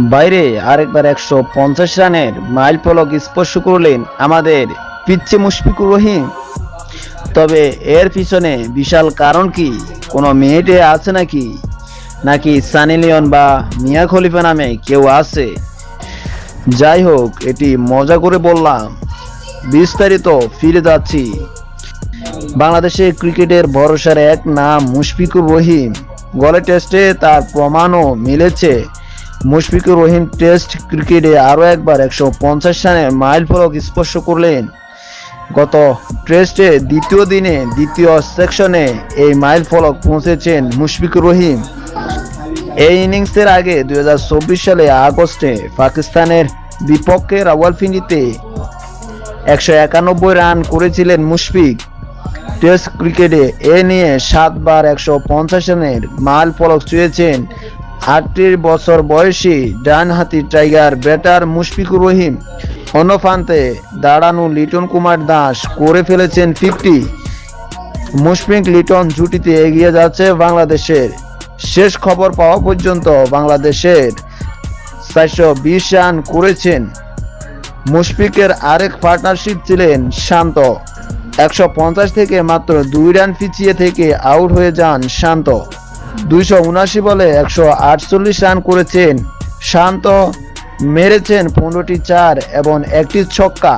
বাইরে আরেকবার একশো পঞ্চাশ রানের মাইল ফলক স্পর্শ করলেন আমাদের পিচ্ছে মুশফিকুর রহিম। তবে এর পিছনে বিশাল কারণ কি? কোনো মেয়েটে আছে নাকি? নাকি সানি লিওন বা মিয়া খলিফা নামে কেউ আছে? যাই হোক, এটি মজা করে বললাম। বিস্তারিত ফিরে যাচ্ছি। বাংলাদেশের ক্রিকেটের ভরসার এক নাম মুশফিকুর রহিম। গলে টেস্টে তার প্রমাণও মিলেছে। মুশফিকুর রহিম টেস্ট ক্রিকেটে আরও একবার একশো পঞ্চাশ রানের মাইল ফলক স্পর্শ করলেন। গত টেস্টে দ্বিতীয় দিনে দ্বিতীয় সেকশনে এই মাইল ফলক পৌঁছেছেন মুশফিকুর রহিম। এই ইনিংসের আগে দুই হাজার চব্বিশ সালে আগস্টে পাকিস্তানের বিপক্ষে রাওয়ালপিন্ডিতে একশো একানব্বই রান করেছিলেন মুশফিক। টেস্ট ক্রিকেটে এ নিয়ে সাতবার একশো পঞ্চাশ রানের মাইল ফলক ছুঁয়েছেন আটত্রিশ বছর বয়সী ডানহাতি টাইগার ব্যাটার মুশফিকুর রহিম অন্য প্রান্তে দাঁড়ানো লিটন কুমার দাস করে ফেলেছেন ফিফটি। মুশফিক লিটন জুটিতে এগিয়ে যাচ্ছে বাংলাদেশের। শেষ খবর পাওয়া পর্যন্ত বাংলাদেশের চারশো বিশ রান করেছেন। মুশফিকের আরেক পার্টনারশিপ ছিলেন শান্ত। একশো পঞ্চাশ থেকে মাত্র দুই রান পিছিয়ে থেকে আউট হয়ে যান শান্ত। দুইশো উনাশি বলে একশো আটচল্লিশ রান করেছেন। শান্ত মেরেছেন পনেরোটি চার এবং একটি ছক্কা।